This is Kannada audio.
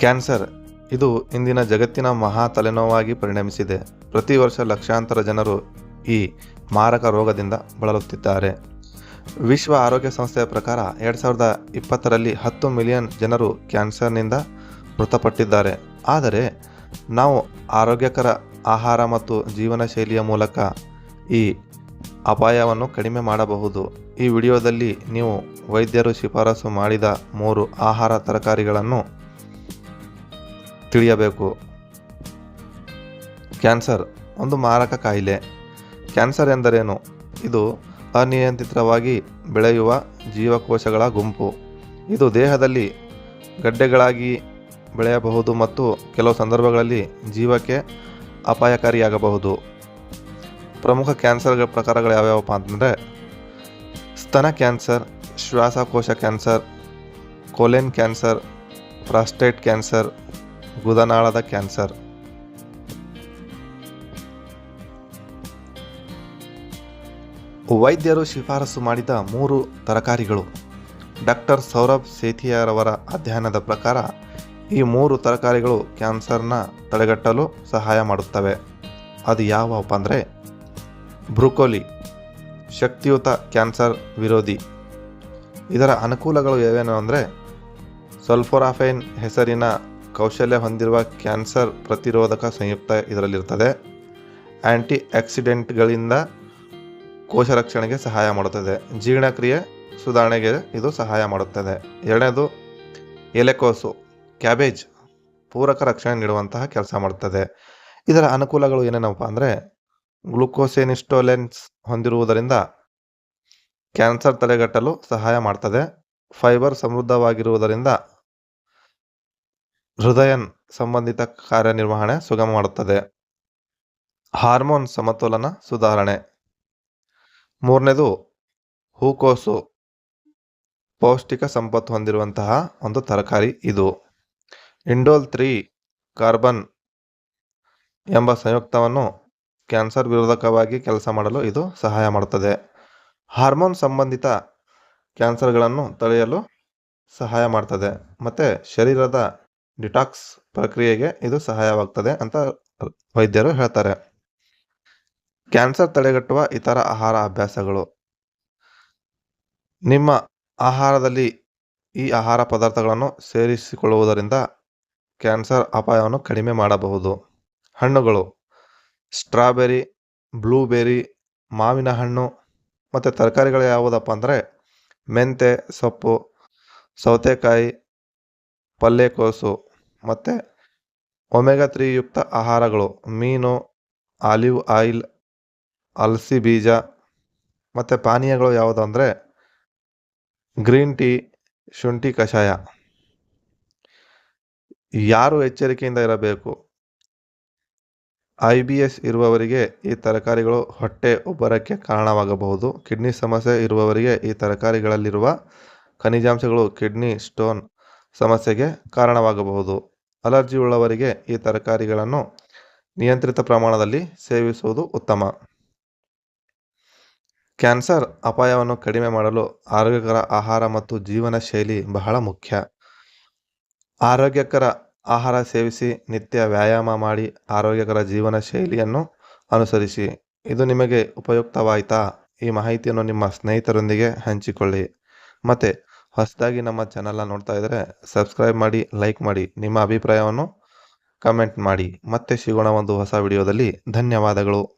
ಕ್ಯಾನ್ಸರ್. ಇದು ಇಂದಿನ ಜಗತ್ತಿನ ಮಹಾ ತಲೆನೋವಾಗಿ ಪರಿಣಮಿಸಿದೆ. ಪ್ರತಿ ವರ್ಷ ಲಕ್ಷಾಂತರ ಜನರು ಈ ಮಾರಕ ರೋಗದಿಂದ ಬಳಲುತ್ತಿದ್ದಾರೆ. ವಿಶ್ವ ಆರೋಗ್ಯ ಸಂಸ್ಥೆಯ ಪ್ರಕಾರ ಎರಡು ಸಾವಿರದ ಇಪ್ಪತ್ತರಲ್ಲಿ ಹತ್ತು ಮಿಲಿಯನ್ ಜನರು ಕ್ಯಾನ್ಸರ್ನಿಂದ ಮೃತಪಟ್ಟಿದ್ದಾರೆ. ಆದರೆ ನಾವು ಆರೋಗ್ಯಕರ ಆಹಾರ ಮತ್ತು ಜೀವನ ಶೈಲಿಯ ಮೂಲಕ ಈ ಅಪಾಯವನ್ನು ಕಡಿಮೆ ಮಾಡಬಹುದು. ಈ ವಿಡಿಯೋದಲ್ಲಿ ನೀವು ವೈದ್ಯರು ಶಿಫಾರಸು ಮಾಡಿದ ಮೂರು ಆಹಾರ ತರಕಾರಿಗಳನ್ನು ತಿಳಿಯಬೇಕು. ಕ್ಯಾನ್ಸರ್, ಒಂದು ಮಾರಕ ಕಾಯಿಲೆ. ಕ್ಯಾನ್ಸರ್ ಎಂದರೇನು? ಇದು ಅನಿಯಂತ್ರಿತವಾಗಿ ಬೆಳೆಯುವ ಜೀವಕೋಶಗಳ ಗುಂಪು. ಇದು ದೇಹದಲ್ಲಿ ಗಡ್ಡೆಗಳಾಗಿ ಬೆಳೆಯಬಹುದು ಮತ್ತು ಕೆಲವು ಸಂದರ್ಭಗಳಲ್ಲಿ ಜೀವಕ್ಕೆ ಅಪಾಯಕಾರಿಯಾಗಬಹುದು. ಪ್ರಮುಖ ಕ್ಯಾನ್ಸರ್ ಪ್ರಕಾರಗಳು ಯಾವ್ಯಾವಪ್ಪ ಅಂತಂದರೆ, ಸ್ತನ ಕ್ಯಾನ್ಸರ್, ಶ್ವಾಸಕೋಶ cancer, colon cancer, prostate cancer ಗುದನಾಳದ cancer. ವೈದ್ಯರು ಶಿಫಾರಸು ಮಾಡಿದ ಮೂರು ತರಕಾರಿಗಳು. ಡಾಕ್ಟರ್ ಸೌರಭ್ ಸೇಥಿಯಾರವರ ಅಧ್ಯಯನದ ಪ್ರಕಾರ ಈ ಮೂರು ತರಕಾರಿಗಳು ಕ್ಯಾನ್ಸರ್ನ ತಡೆಗಟ್ಟಲು ಸಹಾಯ ಮಾಡುತ್ತವೆ. ಅದು ಯಾವಪ್ಪ ಅಂದರೆ ಬ್ರೂಕೋಲಿ, ಶಕ್ತಿಯುತ ಕ್ಯಾನ್ಸರ್ ವಿರೋಧಿ. ಇದರ ಅನುಕೂಲಗಳು ಯಾವೇನು ಅಂದರೆ ಸಲ್ಫೋರಾಫೈನ್ ಹೆಸರಿನ ಕೌಶಲ್ಯ ಹೊಂದಿರುವ ಕ್ಯಾನ್ಸರ್ ಪ್ರತಿರೋಧಕ ಸಂಯುಕ್ತ ಇದರಲ್ಲಿರ್ತದೆ ಆ್ಯಂಟಿ ಆಕ್ಸಿಡೆಂಟ್ಗಳಿಂದ ಕೋಶ ರಕ್ಷಣೆಗೆ ಸಹಾಯ ಮಾಡುತ್ತದೆ. ಜೀರ್ಣಕ್ರಿಯೆ ಸುಧಾರಣೆಗೆ ಇದು ಸಹಾಯ ಮಾಡುತ್ತದೆ. ಎರಡನೇದು, ಎಲೆಕೋಸು, ಕ್ಯಾಬೇಜ್ ಪೂರಕ ರಕ್ಷಣೆ ನೀಡುವಂತಹ ಕೆಲಸ ಮಾಡುತ್ತದೆ. ಇದರ ಅನುಕೂಲಗಳು ಏನೇನಪ್ಪ ಅಂದರೆ, ಗ್ಲುಕೋಸೆನಿಸ್ಟೋಲೆನ್ಸ್ ಹೊಂದಿರುವುದರಿಂದ ಕ್ಯಾನ್ಸರ್ ತಡೆಗಟ್ಟಲು ಸಹಾಯ ಮಾಡ್ತದೆ. ಫೈಬರ್ ಸಮೃದ್ಧವಾಗಿರುವುದರಿಂದ ಹೃದಯ ಸಂಬಂಧಿತ ಕಾರ್ಯನಿರ್ವಹಣೆ ಸುಗಮ ಮಾಡುತ್ತದೆ. ಹಾರ್ಮೋನ್ ಸಮತೋಲನ ಸುಧಾರಣೆ. ಮೂರನೇದು, ಹೂಕೋಸು ಪೌಷ್ಟಿಕ ಸಂಪತ್ತು ಹೊಂದಿರುವಂತಹ ಒಂದು ತರಕಾರಿ ಇದು. ಇಂಡೋಲ್ ತ್ರೀ ಕಾರ್ಬನ್ ಎಂಬ ಸಂಯುಕ್ತವನ್ನು ಕ್ಯಾನ್ಸರ್ ವಿರೋಧಕವಾಗಿ ಕೆಲಸ ಮಾಡಲು ಇದು ಸಹಾಯ ಮಾಡುತ್ತದೆ. ಹಾರ್ಮೋನ್ ಸಂಬಂಧಿತ ಕ್ಯಾನ್ಸರ್ಗಳನ್ನು ತಡೆಯಲು ಸಹಾಯ ಮಾಡ್ತದೆ. ಮತ್ತು ಶರೀರದ ಡಿಟಾಕ್ಸ್ ಪ್ರಕ್ರಿಯೆಗೆ ಇದು ಸಹಾಯವಾಗ್ತದೆ ಅಂತ ವೈದ್ಯರು ಹೇಳ್ತಾರೆ. ಕ್ಯಾನ್ಸರ್ ತಡೆಗಟ್ಟುವ ಇತರ ಆಹಾರ ಅಭ್ಯಾಸಗಳು. ನಿಮ್ಮ ಆಹಾರದಲ್ಲಿ ಈ ಆಹಾರ ಪದಾರ್ಥಗಳನ್ನು ಸೇರಿಸಿಕೊಳ್ಳುವುದರಿಂದ ಕ್ಯಾನ್ಸರ್ ಅಪಾಯವನ್ನು ಕಡಿಮೆ ಮಾಡಬಹುದು. ಹಣ್ಣುಗಳು, ಸ್ಟ್ರಾಬೆರಿ, ಬ್ಲೂಬೆರಿ, ಮಾವಿನ ಹಣ್ಣು ಮತ್ತು ತರಕಾರಿಗಳು ಯಾವುದಪ್ಪ ಅಂದರೆ ಮೆಂತೆ, ಸೊಪ್ಪು, ಸೌತೆಕಾಯಿ ಪಲ್ಯಕೋಸು ಮತ್ತು ಒಮೆಗಾ ತ್ರೀ ಯುಕ್ತ ಆಹಾರಗಳು. ಮೀನು, ಆಲಿವ್ ಆಯಿಲ್, ಅಲಸಿ ಬೀಜ, ಮತ್ತು ಪಾನೀಯಗಳು ಯಾವುದು ಅಂದರೆ ಗ್ರೀನ್ ಟೀ, ಶುಂಠಿ ಕಷಾಯ. ಯಾರು ಎಚ್ಚರಿಕೆಯಿಂದ ಇರಬೇಕು? ಐ ಬಿ ಎಸ್ ಇರುವವರಿಗೆ ಈ ತರಕಾರಿಗಳು ಹೊಟ್ಟೆ ಉಬ್ಬರಕ್ಕೆ ಕಾರಣವಾಗಬಹುದು. ಕಿಡ್ನಿ ಸಮಸ್ಯೆ ಇರುವವರಿಗೆ ಈ ತರಕಾರಿಗಳಲ್ಲಿರುವ ಖನಿಜಾಂಶಗಳು, ಕಿಡ್ನಿ, ಸ್ಟೋನ್ ಸಮಸ್ಯೆಗೆ ಕಾರಣವಾಗಬಹುದು. ಅಲರ್ಜಿ ಉಳ್ಳವರಿಗೆ ಈ ತರಕಾರಿಗಳನ್ನು ನಿಯಂತ್ರಿತ ಪ್ರಮಾಣದಲ್ಲಿ ಸೇವಿಸುವುದು ಉತ್ತಮ. ಕ್ಯಾನ್ಸರ್ ಅಪಾಯವನ್ನು ಕಡಿಮೆ ಮಾಡಲು ಆರೋಗ್ಯಕರ ಆಹಾರ ಮತ್ತು ಜೀವನ ಶೈಲಿ ಬಹಳ ಮುಖ್ಯ. ಆರೋಗ್ಯಕರ ಆಹಾರ ಸೇವಿಸಿ ನಿತ್ಯ ವ್ಯಾಯಾಮ ಮಾಡಿ ಆರೋಗ್ಯಕರ ಜೀವನ ಶೈಲಿಯನ್ನು ಅನುಸರಿಸಿ. ಇದು ನಿಮಗೆ ಉಪಯುಕ್ತವಾಯಿತಾ? ಈ ಮಾಹಿತಿಯನ್ನು ನಿಮ್ಮ ಸ್ನೇಹಿತರೊಂದಿಗೆ ಹಂಚಿಕೊಳ್ಳಿ. ಮತ್ತು ಹೊಸದಾಗಿ ನಮ್ಮ ಚಾನಲ್ನ ನೋಡ್ತಾ ಇದ್ದರೆ ಸಬ್ಸ್ಕ್ರೈಬ್ ಮಾಡಿ, ಲೈಕ್ ಮಾಡಿ, ನಿಮ್ಮ ಅಭಿಪ್ರಾಯವನ್ನು ಕಮೆಂಟ್ ಮಾಡಿ. ಮತ್ತೆ ಸಿಗೋಣ ಒಂದು ಹೊಸ ವಿಡಿಯೋದಲ್ಲಿ. ಧನ್ಯವಾದಗಳು.